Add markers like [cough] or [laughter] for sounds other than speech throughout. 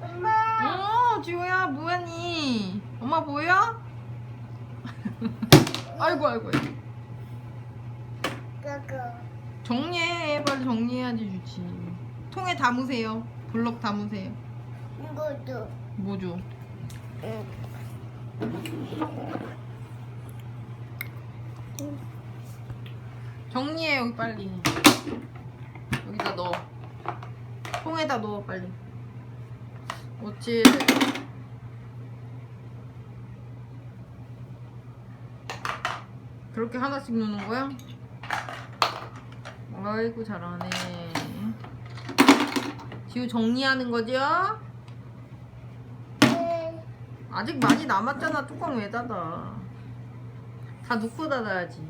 엄마. 어, 지호야 뭐하니? 엄마 보여? [laughs] 아이고 아이고. 아이고. 그거. 정리해 빨리 정리해야지 주지. 통에 담으세요. 블럭 담으세요. 이것도. 뭐죠? 응. 정리해 여기 빨리. 여기다 넣어. 통에다 넣어 빨리. 어찌? 그렇게 하나씩 넣는 거야? 아이고 잘하네. 지우 정리하는 거죠? 네. 아직 많이 남았잖아. 뚜껑 왜 닫아? 다 넣고 닫아야지.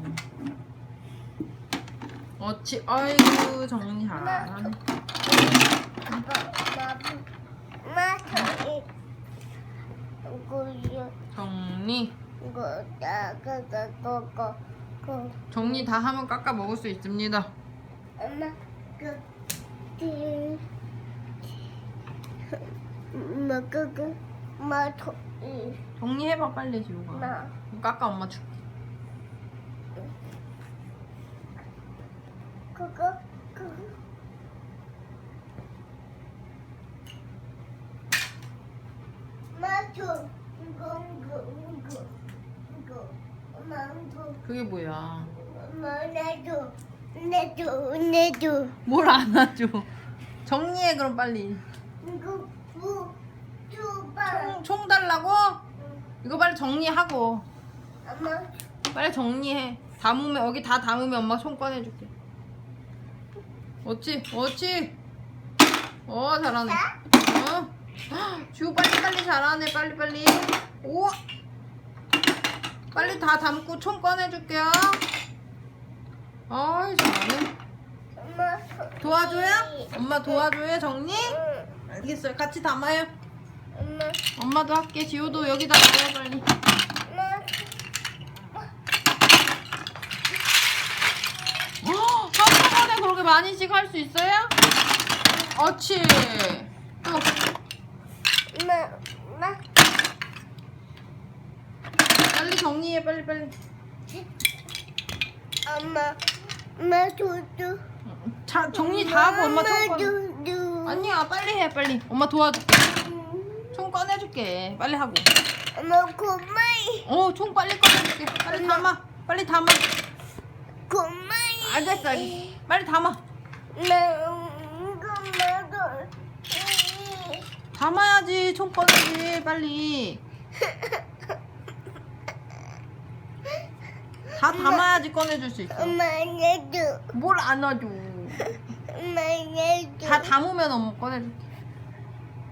어찌, 아이고 정리 잘하네. 엄마, 저기. 이거, 정리. 이거, 나, 그거, 그거, 그거. 정리 다 하면 깎아 먹을 수 있습니다. 엄마, 그, 그, 엄마, 그거, 엄마, 저, 이, 정리해봐 빨리 지우가. 엄마, 깎아 엄마 줄게. 그거, 그거. 엄마, 이거. 그게 뭐야? 내줘, 내줘, 내줘. 뭘 안아줘? 정리해 그럼 빨리. 이거, 부, 주바. 총, 총 달라고? 이거 빨리 정리하고. 엄마, 빨리 정리해. 담으면 여기 다 담으면 엄마 총 꺼내줄게. 어찌? 어찌? 어 잘하네. 어? 헉, 지우 빨리 빨리 잘하네. 빨리 빨리. 오. 빨리 다 담고 총 꺼내줄게요. 아이 잘하네. 엄마. 도와줘요? 엄마 도와줘요 정리? 응. 알겠어요. 같이 담아요. 엄마, 엄마도 할게. 지우도 여기다 넣어 빨리. 엄마. 헉, 한꺼번에 그렇게 많이씩 할 수 있어요? 어치. 또 엄마, 엄마. 빨리 정리해 빨리 빨리. 엄마, 엄마 두두. 자 정리 다 하고 엄마 총 꺼내. 아니야 빨리 해 빨리. 엄마 도와줄게. 총 꺼내줄게. 빨리 하고. 엄마 고마이, 어 총 빨리 꺼내줄게. 빨리 담아. 빨리 담아. 고마이. 알겠어 알겠어. 빨리 담아. 나 고마도. 담아야지 총 꺼내지 빨리. 다 담아야지 꺼내줄 수 있어. 엄마 내줘. 뭘 안아줘. 엄마 내줘. 다 담으면 엄마 꺼내줄게.